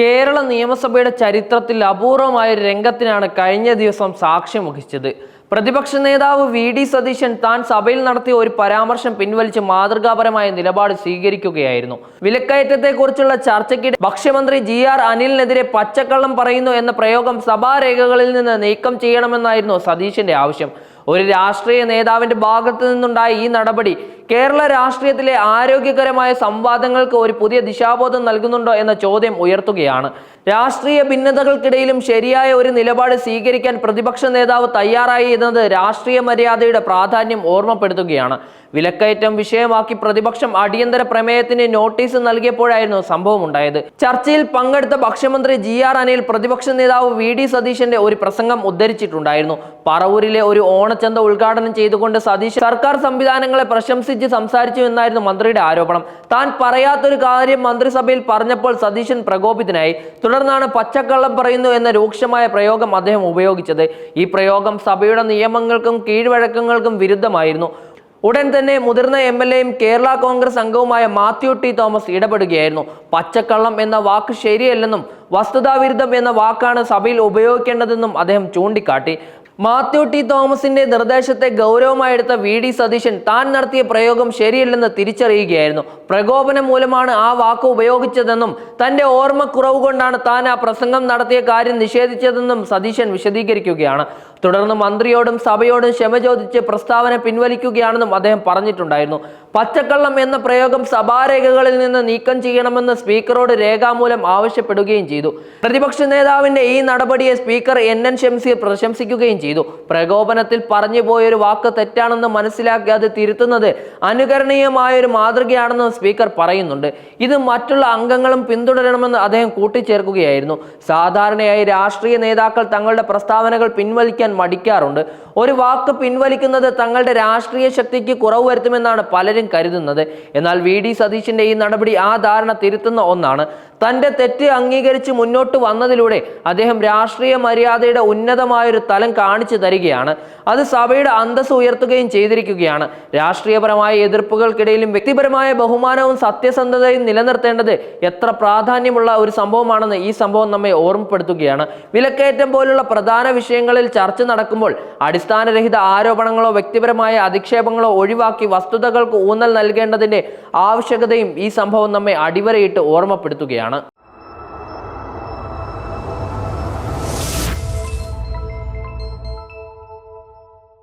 കേരള നിയമസഭയുടെ ചരിത്രത്തിൽ അപൂർവമായ രംഗത്തിനാണ് കഴിഞ്ഞ ദിവസം സാക്ഷ്യം വഹിച്ചത്. പ്രതിപക്ഷ നേതാവ് വി ഡി സതീശൻ താൻ സഭയിൽ നടത്തിയ ഒരു പരാമർശം പിൻവലിച്ച് മാതൃകാപരമായ നിലപാട് സ്വീകരിക്കുകയായിരുന്നു. വിലക്കയറ്റത്തെക്കുറിച്ചുള്ള ചർച്ചയ്ക്കിടെ ഭക്ഷ്യമന്ത്രി ജി ആർ അനിലിനെതിരെ പച്ചക്കള്ളം പറയുന്നു എന്ന പ്രയോഗം സഭാരേഖകളിൽ നിന്ന് നീക്കം ചെയ്യണമെന്നായിരുന്നു സതീശന്റെ ആവശ്യം. ഒരു രാഷ്ട്രീയ നേതാവിന്റെ ഭാഗത്തു നിന്നുണ്ടായ ഈ നടപടി കേരള രാഷ്ട്രീയത്തിലെ ആരോഗ്യകരമായ സംവാദങ്ങൾക്ക് ഒരു പുതിയ ദിശാബോധം നൽകുന്നുണ്ടോ എന്ന ചോദ്യം ഉയർത്തുകയാണ്. രാഷ്ട്രീയ ഭിന്നതകൾക്കിടയിലും ശരിയായ ഒരു നിലപാട് സ്വീകരിക്കാൻ പ്രതിപക്ഷ നേതാവ് തയ്യാറായി എന്നത് രാഷ്ട്രീയ മര്യാദയുടെ പ്രാധാന്യം ഓർമ്മപ്പെടുത്തുകയാണ്. വിലക്കയറ്റം വിഷയമാക്കി പ്രതിപക്ഷം അടിയന്തര പ്രമേയത്തിന് നോട്ടീസ് നൽകിയപ്പോഴായിരുന്നു സംഭവം ഉണ്ടായത് ചർച്ചയിൽ പങ്കെടുത്ത ഭക്ഷ്യമന്ത്രി ജി ആർ അനിൽ പ്രതിപക്ഷ നേതാവ് വി ഡി സതീശന്റെ ഒരു പ്രസംഗം ഉദ്ധരിച്ചിട്ടുണ്ടായിരുന്നു. പറവൂരിലെ ഒരു ഓണച്ചന്ത ഉദ്ഘാടനം ചെയ്തുകൊണ്ട് സതീശ് സർക്കാർ സംവിധാനങ്ങളെ പ്രശംസിച്ച് സംസാരിച്ചു എന്നായിരുന്നു മന്ത്രിയുടെ ആരോപണം. താൻ പറയാത്തൊരു കാര്യം മന്ത്രിസഭയിൽ പറഞ്ഞപ്പോൾ സതീശൻ പ്രകോപിതനായി. തുടർന്നാണ് പച്ചക്കള്ളം പറയുന്നു എന്ന രൂക്ഷമായ പ്രയോഗം അദ്ദേഹം ഉപയോഗിച്ചത്. ഈ പ്രയോഗം സഭയുടെ നിയമങ്ങൾക്കും കീഴ്വഴക്കങ്ങൾക്കും വിരുദ്ധമായിരുന്നു. ഉടൻ തന്നെ മുതിർന്ന എം എൽ എയും കേരള കോൺഗ്രസ് അംഗവുമായ മാത്യു ടി തോമസ് ഇടപെടുകയായിരുന്നു. പച്ചക്കള്ളം എന്ന വാക്ക് ശരിയല്ലെന്നും വസ്തുതാവിരുദ്ധം എന്ന വാക്കാണ് സഭയിൽ ഉപയോഗിക്കേണ്ടതെന്നും അദ്ദേഹം ചൂണ്ടിക്കാട്ടി. മാത്യു ടി തോമസിന്റെ നിർദ്ദേശത്തെ ഗൗരവമായി എടുത്ത വി ഡി സതീശൻ താൻ നടത്തിയ പ്രയോഗം ശരിയല്ലെന്ന് തിരിച്ചറിയുകയായിരുന്നു. പ്രകോപനം മൂലമാണ് ആ വാക്ക് ഉപയോഗിച്ചതെന്നും തന്റെ ഓർമ്മക്കുറവ് കൊണ്ടാണ് താൻ ആ പ്രസംഗം നടത്തിയ കാര്യം നിഷേധിച്ചതെന്നും സതീശൻ വിശദീകരിക്കുകയാണ്. തുടർന്ന് മന്ത്രിയോടും സഭയോടും ക്ഷമ ചോദിച്ച് പ്രസ്താവന പിൻവലിക്കുകയാണെന്നും അദ്ദേഹം പറഞ്ഞിട്ടുണ്ടായിരുന്നു. പച്ചക്കള്ളം എന്ന പ്രയോഗം സഭാരേഖകളിൽ നിന്ന് നീക്കം ചെയ്യണമെന്ന് സ്പീക്കറോട് രേഖാമൂലം ആവശ്യപ്പെടുകയും ചെയ്തു. പ്രതിപക്ഷ നേതാവിന്റെ ഈ നടപടിയെ സ്പീക്കർ എൻ എൻ ഷംസീർ പ്രശംസിക്കുകയും ചെയ്തു. പ്രകോപനത്തിൽ പറഞ്ഞു പോയൊരു വാക്ക് തെറ്റാണെന്ന് മനസ്സിലാക്കി അത് തിരുത്തുന്നത് അനുകരണീയമായ ഒരു മാതൃകയാണെന്ന് സ്പീക്കർ പറയുന്നുണ്ട്. ഇത് മറ്റുള്ള അംഗങ്ങളും പിന്തുടരണമെന്ന് അദ്ദേഹം കൂട്ടിച്ചേർക്കുകയായിരുന്നു. സാധാരണയായി രാഷ്ട്രീയ നേതാക്കൾ തങ്ങളുടെ പ്രസ്താവനകൾ പിൻവലിക്കാൻ മടിക്കാറുണ്ട്. ഒരു വാക്ക് പിൻവലിക്കുന്നത് തങ്ങളുടെ രാഷ്ട്രീയ ശക്തിക്ക് കുറവ് വരുത്തുമെന്നാണ് പലരും കരുതുന്നത്. എന്നാൽ വി. ഡി. സതീശിന്റെ ഈ നടപടി ആ ധാരണ തിരുത്തുന്ന ഒന്നാണ്. തന്റെ തെറ്റ് അംഗീകരിച്ച് മുന്നോട്ട് വന്നതിലൂടെ അദ്ദേഹം രാഷ്ട്രീയ മര്യാദയുടെ ഉന്നതമായൊരു തലം കാണിച്ചു തരികയാണ്. അത് സഭയുടെ അന്തസ് ഉയർത്തുകയും ചെയ്തിരിക്കുകയാണ്. രാഷ്ട്രീയപരമായ എതിർപ്പുകൾക്കിടയിലും വ്യക്തിപരമായ ബഹുമാനവും സത്യസന്ധതയും നിലനിർത്തേണ്ടത് എത്ര പ്രാധാന്യമുള്ള ഒരു സംഭവമാണെന്ന് ഈ സംഭവം നമ്മെ ഓർമ്മപ്പെടുത്തുകയാണ്. വിലക്കയറ്റം പോലുള്ള പ്രധാന വിഷയങ്ങളിൽ ചർച്ച നടക്കുമ്പോൾ അടിസ്ഥാനരഹിത ആരോപണങ്ങളോ വ്യക്തിപരമായ അധിക്ഷേപങ്ങളോ ഒഴിവാക്കി വസ്തുതകൾക്ക് ഊന്നൽ നൽകേണ്ടതിന്റെ ആവശ്യകതയും ഈ സംഭവം നമ്മെ അടിവരയിട്ട് ഓർമ്മപ്പെടുത്തുകയാണ്.